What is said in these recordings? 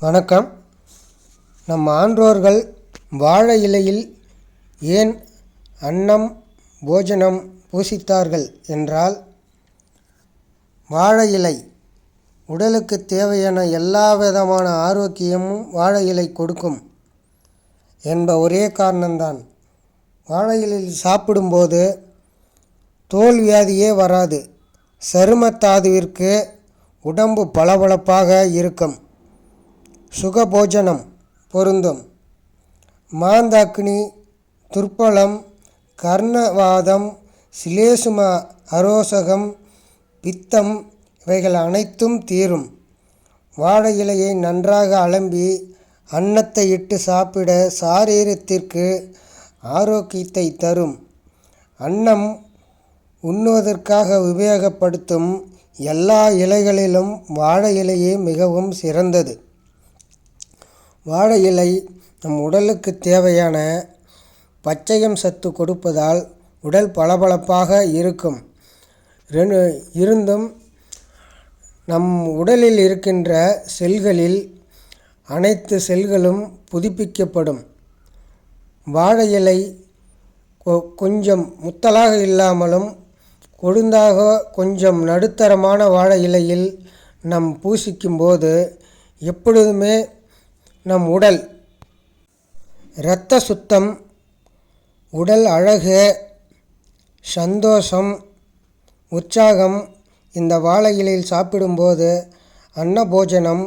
வணக்கம். நம் ஆன்றோர்கள் வாழை இலையில் ஏன் அன்னம் போஜனம் பூசித்தார்கள் என்றால் வாழை இலை உடலுக்கு தேவையான எல்லா விதமான ஆரோக்கியமும் வாழை இலை கொடுக்கும் என்ப ஒரே காரணம்தான். வாழை இலையில் சாப்பிடும்போது தோல் வியாதியே வராது. சருமத்தாதுவிற்கு உடம்பு பளபளப்பாக இருக்கும். சுகபோஜனம் பொருந்தும். மாந்தாக்னி துர்ப்பலம் கர்ணவாதம் சிலேசும அரோசகம் பித்தம் இவைகள் அனைத்தும் தீரும். வாழை இலையை நன்றாக அலம்பி அன்னத்தை இட்டு சாப்பிட சாரீரத்திற்கு ஆரோக்கியத்தை தரும். அன்னம் உண்ணுவதற்காக உபயோகப்படுத்தும் எல்லா இலைகளிலும் வாழை இலையே மிகவும் சிறந்தது. வாழை இலை நம் உடலுக்கு தேவையான பச்சையம் சத்து கொடுப்பதால் உடல் பளபளப்பாக இருக்கும். ரெண்டு இருந்தும் நம் உடலில் இருக்கின்ற செல்களில் அனைத்து செல்களும் புதுப்பிக்கப்படும். வாழை இலை கொஞ்சம் முத்தலாக இல்லாமலும் கொழுந்தாக கொஞ்சம் நடுத்தரமான வாழை இலையில் நம் பூசிக்கும்போது எப்பொழுதுமே நம் உடல். இரத்த சுத்தம் உடல் அழகு சந்தோஷம் உற்சாகம் இந்த வாழை இலையில் சாப்பிடும்போது அன்னபோஜனம்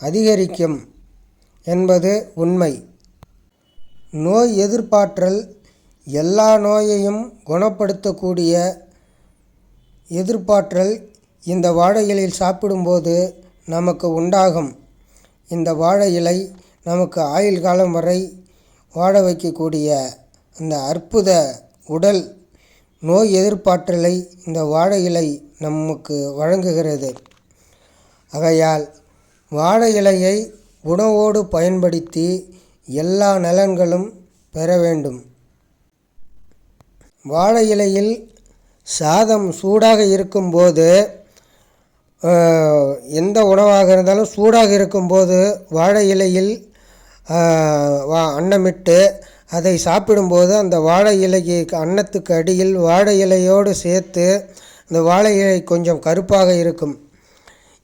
அதிகரிக்கும் என்பது உண்மை. நோய் எதிர்ப்பாற்றல் எல்லா நோயையும் குணப்படுத்தக்கூடிய எதிர்ப்பாற்றல் இந்த வாழை இலையில் சாப்பிடும்போது நமக்கு உண்டாகும். இந்த வாழை இலை நமக்கு ஆயுள் காலம் வரை வாழ வைக்கக்கூடிய அந்த அற்புத உடல் நோய் எதிர்ப்பாற்றலை இந்த வாழை இலை நமக்கு வழங்குகிறது. ஆகையால் வாழை இலையை உணவோடு பயன்படுத்தி எல்லா நலன்களும் பெற வேண்டும். வாழை இலையில் சாதம் சூடாக இருக்கும்போது எந்த உணவாக இருந்தாலும் சூடாக இருக்கும்போது வாழை இலையில் அன்னமிட்டு அதை சாப்பிடும்போது அந்த வாழை இலைக்கு அன்னத்துக்கு அடியில் வாழை இலையோடு சேர்த்து அந்த வாழை இலை கொஞ்சம் கருப்பாக இருக்கும்.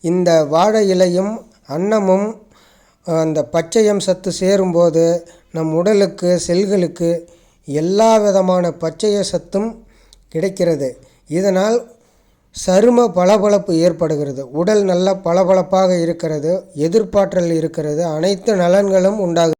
இந்த வாழை இலையும் அன்னமும் அந்த பச்சையம் சத்து சேரும்போது நம் உடலுக்கு செல்களுக்கு எல்லா விதமான பச்சைய சத்தும் கிடைக்கிறது. இதனால் சரும பளபளப்பு ஏற்படுகிறது. உடல் நல்ல பளபளப்பாக இருக்கிறது. எதிர்ப்பாற்றல் இருக்கிறது. அனைத்து நலன்களும் உண்டாகும்.